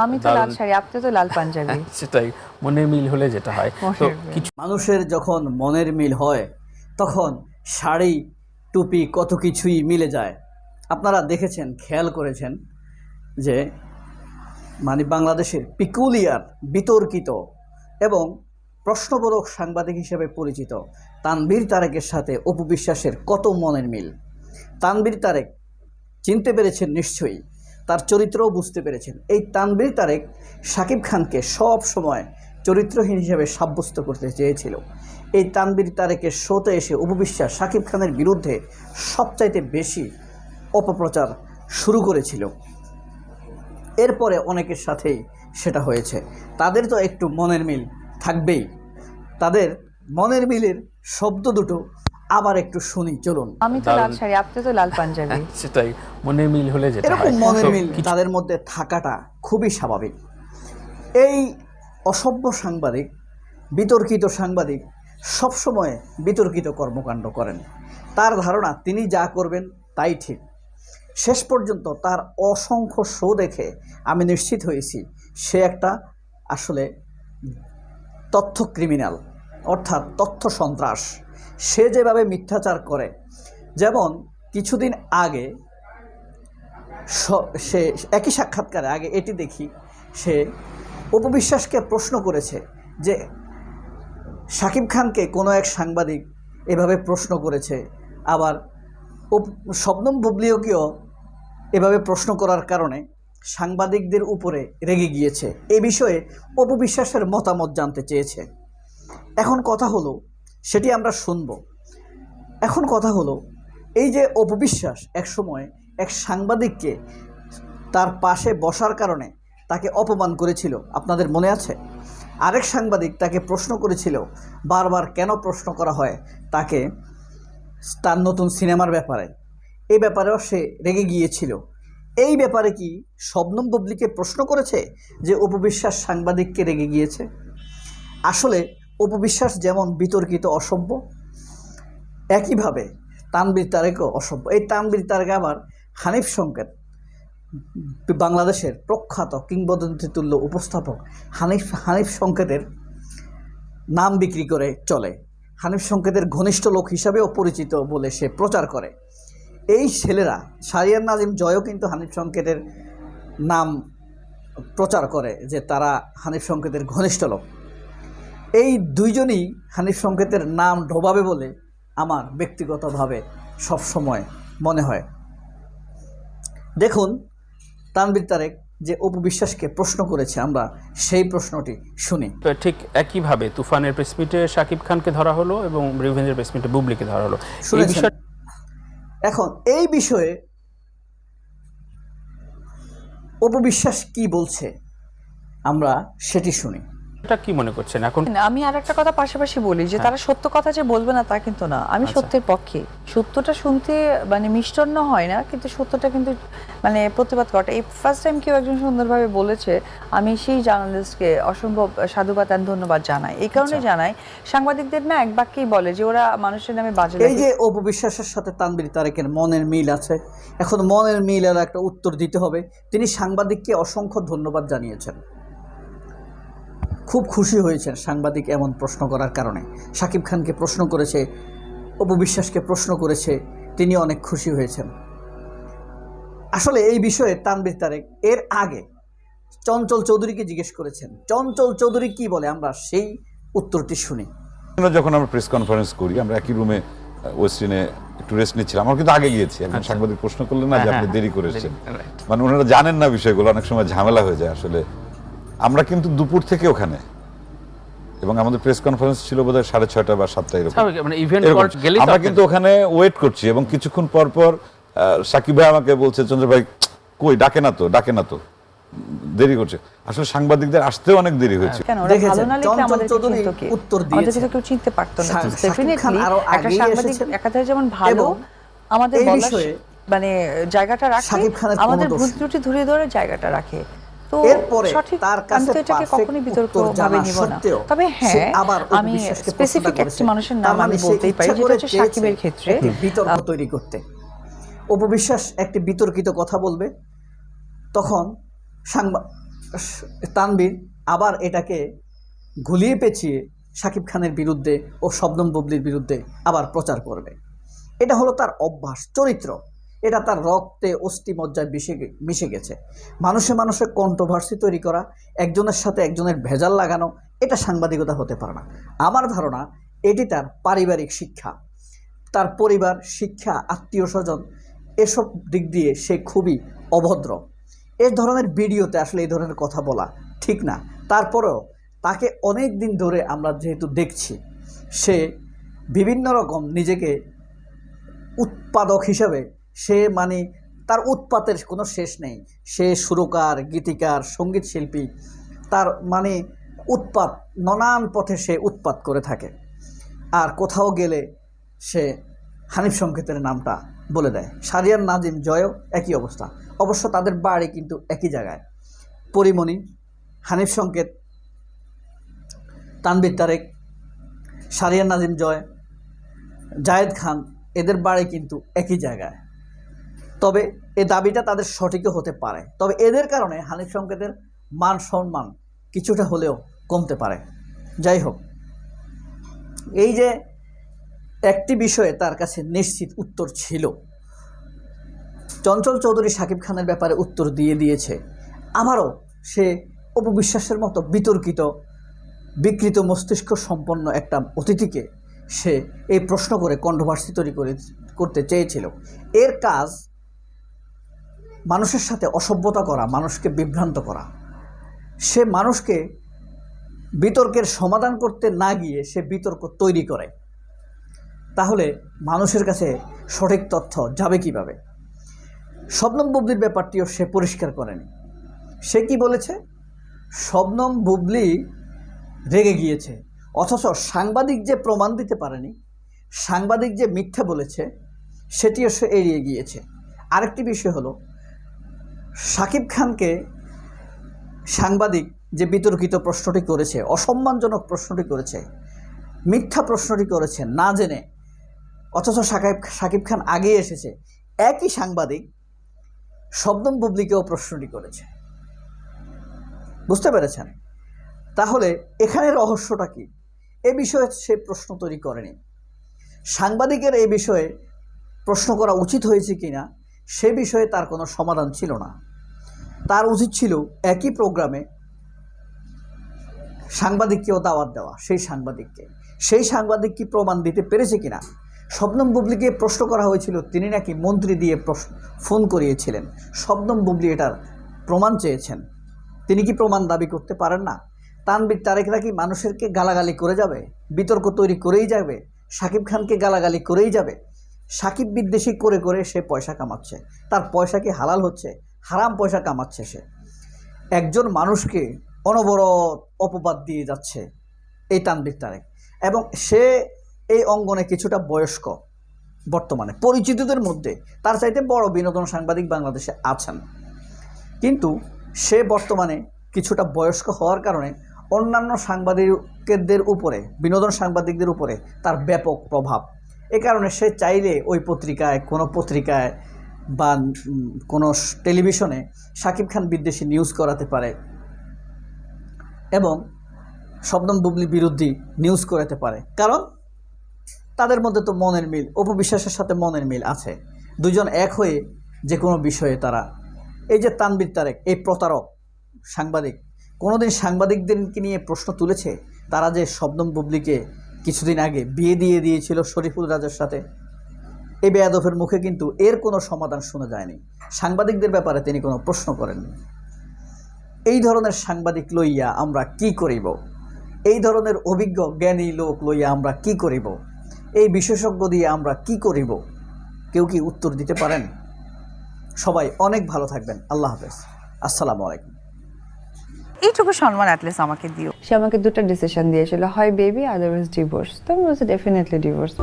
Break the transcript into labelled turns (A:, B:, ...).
A: আমি তো লাল শাড়ি আপনি তো লাল পাঞ্জাবি।
B: সেটাই মনের মিল হলে যেটা হয়। তো কিছু
C: মানুষের যখন মনের মিল হয় তখন শাড়ি টুপি কত কিছুই মিলে যায়। আপনারা দেখেছেন খেয়াল করেছেন যে মানে বাংলাদেশের পিকুলিয়ার বিতর্কিত এবং প্রশ্নবোধক সাংবাদিক হিসেবে পরিচিত তানবীর তারেকের সাথে অপু বিশ্বাসের কত মনের মিল। তানবীর তারেক চিনতে পেরেছেন নিশ্চয়ই। তার চরিত্রও বুঝতে পেরেছেন। এই তানবীর তারেক শাকিব খানকে সব সময় চরিত্রহীন হিসেবে সাব্যস্ত করতে চেয়েছিল। এই তানবীর তারেকের শোতে এসে উপবিশ্বাস শাকিব খানের বিরুদ্ধে সবচাইতে বেশি অপপ্রচার শুরু করেছিল। এরপরে অনেকের সাথেই সেটা হয়েছে। তাদের তো একটু মনের মিল থাকবেই। তাদের মনের মিলের শব্দ দুটো আবার একটু শুনি চলুন।
A: আমি তো লাল শাড়ি আপনি তো লাল পাঞ্জাবি।
B: সেটাই মনের মিল হলে যেটা
C: এরকম
B: হয়।
C: মনের মিল তাদের মধ্যে থাকাটা খুবই স্বাভাবিক। এই অসভ্য সাংবাদিক বিতর্কিত সাংবাদিক সবসময় বিতর্কিত কর্মকাণ্ড করেন। তার ধারণা তিনি যা করবেন তাই ঠিক। শেষ পর্যন্ত তার অসংখ্য শো দেখে আমি নিশ্চিত হয়েছি সে একটা আসলে তথ্য ক্রিমিনাল অর্থাৎ তথ্য সন্ত্রাস। সে যেভাবে মিথ্যাচার করে, যেমন কিছুদিন আগে স- একই সাক্ষাৎকারে আগে এটি দেখি, সে উপবিশ্বাসকে প্রশ্ন করেছে যে শাকিব খানকে কোনো এক সাংবাদিক এভাবে প্রশ্ন করেছে। আবার শবনম বুবলিওকেও এভাবে প্রশ্ন করার কারণে সাংবাদিকদের উপরে রেগে গিয়েছে। এ বিষয়ে অপবিশ্বাসের মতামত জানতে চেয়েছে। এখন কথা হলো সেটি আমরা শুনব। এখন কথা হলো, এই যে অপবিশ্বাস একসময় এক সাংবাদিককে তার পাশে বসার কারণে তাকে অপমান করেছিল, আপনাদের মনে আছে? আরেক সাংবাদিক তাকে প্রশ্ন করেছিল, বারবার কেন প্রশ্ন করা হয় তাকে তার নতুন সিনেমার ব্যাপারে? এই ব্যাপারেও সে রেগে গিয়েছিল। এই ব্যাপারে কি শবনম বুবলিকে প্রশ্ন করেছে যে উপবিশ্বাস সাংবাদিককে রেগে গিয়েছে? আসলে উপবিশ্বাস যেমন বিতর্কিত অসভ্য, একইভাবে তানবীর তারেকও অসভ্য। এই তানবীর তারেক আবার হানিফ সংকেত, বাংলাদেশের প্রখ্যাত কিংবদন্তি তুল্য উপস্থাপক হানিফ হানিফ সংকেতের নাম বিক্রি করে চলে। হানিফ সংকেতের ঘনিষ্ঠ লোক হিসাবেও পরিচিত বলে সে প্রচার করে। এই ছেলেরা সারিয়ার নাজিম জয়ও কিন্তু হানিফ সংকেতের নাম প্রচার করে যে তারা হানিফ সংকেতের ঘনিষ্ঠ লোক। এই দুইজনই হানিফ সংকেতের নাম ঢোবাবে বলে আমার ব্যক্তিগতভাবে সবসময় মনে হয়। দেখুন তানবীর তারেক যে অপবিশ্বাসকে প্রশ্ন করেছে আমরা সেই প্রশ্নটি শুনি।
B: তো ঠিক একইভাবে তুফানের প্রেসমিটে শাকিব খানকে ধরা হলো এবং রিভেঞ্জের প্রেসমিটে বুবলিকে ধরা হলো।
C: এখন এই বিষয়ে অপবিশ্বাস কি বলছে আমরা সেটি শুনি।
B: এটা কি মনে করছেন? এখন
A: আমি আর একটা কথা পাশাপাশি বলি যে তারা সত্য কথা যে বলবে না তা কিন্তু না। আমি সত্যের পক্ষে। সত্যটা শুনতে মানে মিষ্টন্ন হয় না কিন্তু সত্যটা কিন্তু মানে প্রতিবাদ করাটা। এই ফার্স্ট টাইম কেউ একজন সুন্দরভাবে বলেছে আমি সেই জার্নালিস্টকে অসম্ভব সাধুবাদ আর ধন্যবাদ জানাই। এই কারণে জানাই সাংবাদিকদের না এক বাক্যেই বলে যে ওরা মানুষের নামে বাজে
C: এই যে অপবিশ্বাসের সাথে তানবীর তারেকের মনের মিল আছে এখন মনের মিলের একটা উত্তর দিতে হবে। তিনি সাংবাদিককে অসংখ্য ধন্যবাদ জানিয়েছেন। খুব খুশি হয়েছেন সাংবাদিক এমন প্রশ্ন করার কারণে। সাকিব খানকে প্রশ্ন করেছে অপবিশ্বাসকে প্রশ্ন করেছে তিনি অনেক খুশি হয়েছেন। আসলে এই বিষয়ে তানবীর তারেক এর আগে চঞ্চল চৌধুরীকে জিজ্ঞেস করেছেন। চঞ্চল চৌধুরী কি বলে? আমরা সেই উত্তরটি শুনি।
D: আমরা যখন আমরা প্রেস কনফারেন্স করি আমরা একই রুমে ওয়েস্টিনে একটু রেস্ট নিচ্ছিলাম। আমরা কিন্তু আগে গিয়েছি। একজন সাংবাদিক প্রশ্ন করলেন না যে আপনি দেরি করে এসেছেন মানে ওনারা জানেন না বিষয়গুলো অনেক সময় ঝামেলা হয়ে যায় আসলে। আমরা কিন্তু দুপুর থেকে ওখানে। এবং আমাদের প্রেস কনফারেন্স ছিল বোধহয় সাড়ে ছয়টা বা সাতটা এরকম।
B: মানে ইভেন্ট
D: এরকম।
B: গেলে
D: আমরা কিন্তু ওখানে ওয়েট করছি এবং কিছুক্ষণ পর পর সাকিব ভাই আমাকে বলছে চন্দ্র ভাই কই ডাকে না তো ডাকে না তো। দেরি করছে। আসলে সাংবাদিকদের আসতেও অনেক দেরি হয়েছে।
A: কেন? ওরা
C: দেখেছেন,
A: ভালো না লিখলে
C: চঞ্চল
A: আমাদের
C: চৌধুরী
A: চিনতো কে?
C: উত্তর
A: আমাদের কেউ চিনতে পারতো না।
C: শা- শাকিব খান
A: ডেফিনেটলি একটা সাংবাদিক একাধারে যেমন ভালো আমাদের
C: বিষয়ে
A: মানে জায়গাটা রাখে আমাদের ভুল ত্রুটি ধরে ধরে জায়গাটা রাখে। তো সঠিক আমি তো এটাকে কখনোই বিতর্ক ভাবে নিব না। তবে হ্যাঁ আমি স্পেসিফিক একটি মানুষের নাম
C: মানে
A: আমি বলতেই পারি যেটা হচ্ছে সাকিবের ক্ষেত্রে।
C: বিতর্ক তৈরি করতে। অপবিশ্বাস একটি বিতর্কিত কথা বলবে তখন সাংবা তানবীর আবার এটাকে গুলিয়ে পেঁচিয়ে শাকিব খানের বিরুদ্ধে ও শবনম বুবলির বিরুদ্ধে আবার প্রচার করবে। এটা হলো তার অভ্যাস চরিত্র। এটা তার রক্তে অস্থি মজ্জায় মিশে মিশে গেছে। মানুষে মানুষে কন্ট্রোভার্সি তৈরি করা, একজনের সাথে একজনের ভেজাল লাগানো, এটা সাংবাদিকতা হতে পারে না। আমার ধারণা, এটি তার পারিবারিক শিক্ষা। তার পরিবার, শিক্ষা আত্মীয় স্বজন এসব দিক দিয়ে সে খুবই অভদ্র। এই ধরনের ভিডিওতে আসলে এই ধরনের কথা বলা ঠিক না। তারপরেও তাকে অনেক দিন ধরে আমরা যেহেতু দেখছি, সে বিভিন্ন রকম নিজেকে উৎপাদক হিসাবে সে মানে তার উৎপাতের কোনো শেষ নেই। সে সুরকার, গীতিকার, সংগীত শিল্পী, তার মানে উৎপাত, নানান পথে সে উৎপাত করে থাকে। আর কোথাও গেলে সে হানিফ সংকেতের নামটা বলে দেয়। সারিয়ার নাজিম জয়ও একই অবস্থা। অবশ্য তাদের বাড়ি কিন্তু একই জায়গায়। পরিমণি, হানিফ সংকেত তানবির তারেক, সারিয়ার নাজিম জয়, জায়েদ খান, এদের বাড়ি কিন্তু একই জায়গায়। তবে এ দাবিটা তাদের সঠিকও হতে পারে। তবে এদের কারণে হানিফ সংকেতের মান সম্মান কিছুটা হলেও কমতে পারে। যাই হোক, এই যে একটি বিষয়ে তার কাছে নিশ্চিত উত্তর ছিল। চঞ্চল চৌধুরী সাকিব খানের ব্যাপারে উত্তর দিয়ে দিয়েছে। আবারও সে অপবিশ্বাসের মতো বিতর্কিত, বিকৃত মস্তিষ্ক সম্পন্ন একটা অতিথিকে সে এই প্রশ্ন করে কণ্ঠভার্সি তৈরি করে, করতে চেয়েছিল। এর কাজ মানুষের সাথে অসভ্যতা করা, মানুষকে বিভ্রান্ত করা। সে মানুষকে বিতর্কের সমাধান করতে না গিয়ে সে বিতর্ক তৈরি করে। তাহলে মানুষের কাছে সঠিক তথ্য যাবে কীভাবে? শবনম বুবলির ব্যাপারটিও সে পরিষ্কার করেনি। সে কি বলেছে? শবনম বুবলি রেগে গিয়েছে, অথচ সাংবাদিক যে প্রমাণ দিতে পারেনি, সাংবাদিক যে মিথ্যা বলেছে, সেটিও সে এড়িয়ে গিয়েছে। আরেকটি বিষয় হলো সাকিব খানকে সাংবাদিক যে বিতর্কিত প্রশ্নটি করেছে, অসম্মানজনক প্রশ্নটি করেছে, মিথ্যা প্রশ্নটি করেছে, না জেনে, অথচ সাকিব সাকিব খান আগে এসেছে, একই সাংবাদিক শব্দম বুবলিকেও প্রশ্নটি করেছে। বুঝতে পেরেছেন? তাহলে এখানে রহস্যটা কি? এ বিষয়ে সে প্রশ্ন তৈরি করেনি। সাংবাদিকের এই বিষয়ে প্রশ্ন করা উচিত হয়েছে কিনা, সে বিষয়ে তার কোনো সমাধান ছিল না। তার উচিত ছিল একই প্রোগ্রামে সাংবাদিককেও দাওয়াত দেওয়া, সেই সাংবাদিককে। সেই সাংবাদিক কি প্রমাণ দিতে পেরেছে কিনা? শবনম বুবলিকে প্রশ্ন করা হয়েছিল, তিনি নাকি মন্ত্রী দিয়ে প্রশ্ন, ফোন করিয়েছিলেন। শবনম বুবলি এটার প্রমাণ চেয়েছেন। তিনি কি প্রমাণ দাবি করতে পারেন না? তানবির তারেকরা কি মানুষেরকে গালাগালি করে যাবে? বিতর্ক তৈরি করেই যাবে? সাকিব খানকে গালাগালি করেই যাবে? সাকিব বিদ্বেষী করে করে সে পয়সা কামাচ্ছে। তার পয়সা কি হালাল হচ্ছে? হারাম পয়সা কামাচ্ছে সে। একজন মানুষকে অনবরত অপবাদ দিয়ে যাচ্ছে এই তানবির তারেক। এবং সে এই অঙ্গনে কিছুটা বয়স্ক বর্তমানে, পরিচিতদের মধ্যে। তার চাইতে বড় বিনোদন সাংবাদিক বাংলাদেশে আছেন। কিন্তু সে বর্তমানে কিছুটা বয়স্ক হওয়ার কারণে অন্যান্য সাংবাদিকদের উপরে, বিনোদন সাংবাদিকদের উপরে তার ব্যাপক প্রভাব। এ কারণে সে চাইলে ওই পত্রিকায়, কোনো পত্রিকায় বা কোনো টেলিভিশনে সাকিব খান বিদ্বেষী নিউজ করাতে পারে এবং শবনম বুবলি বিরোধী নিউজ করাতে পারে। কারণ তাদের মধ্যে তো মনের মিল অপবিশ্বাসের সাথে মনের মিল আছে। দুজন এক হয়ে যে কোনো বিষয়ে তারা, এই যে তানবির তারেক, এই প্রতারক সাংবাদিক, কোনোদিন সাংবাদিকদেরকে নিয়ে প্রশ্ন তুলেছে? তারা যে শবনম বুবলিকে কিছুদিন আগে বিয়ে দিয়ে দিয়েছিল শরীফুল রাজার সাথে। এই বেয়াদফের মুখে কিন্তু এর কোনো সমাধান শোনা যায়নি। সাংবাদিকদের ব্যাপারে তিনি কোনো প্রশ্ন করেননি। এই ধরনের সাংবাদিক লইয়া আমরা কি করিব? এই ধরনের অভিজ্ঞ জ্ঞানী লোক লইয়া আমরা কি করিব? এই বিশেষজ্ঞ দিয়ে আমরা কি করিব? কেউ কি উত্তর দিতে পারেন? সবাই অনেক ভালো থাকবেন। আল্লাহ হাফেজ। আসসালামু আলাইকুম।
A: এইটুকু সম্মান অ্যাটলিস্ট আমাকে দিও।
E: সে আমাকে দুটো ডিসিশন দিয়েছিল হয় বেবি আদারওয়াইজ ডিভোর্স তো আমি বলছি ডেফিনেটলি ডিভোর্স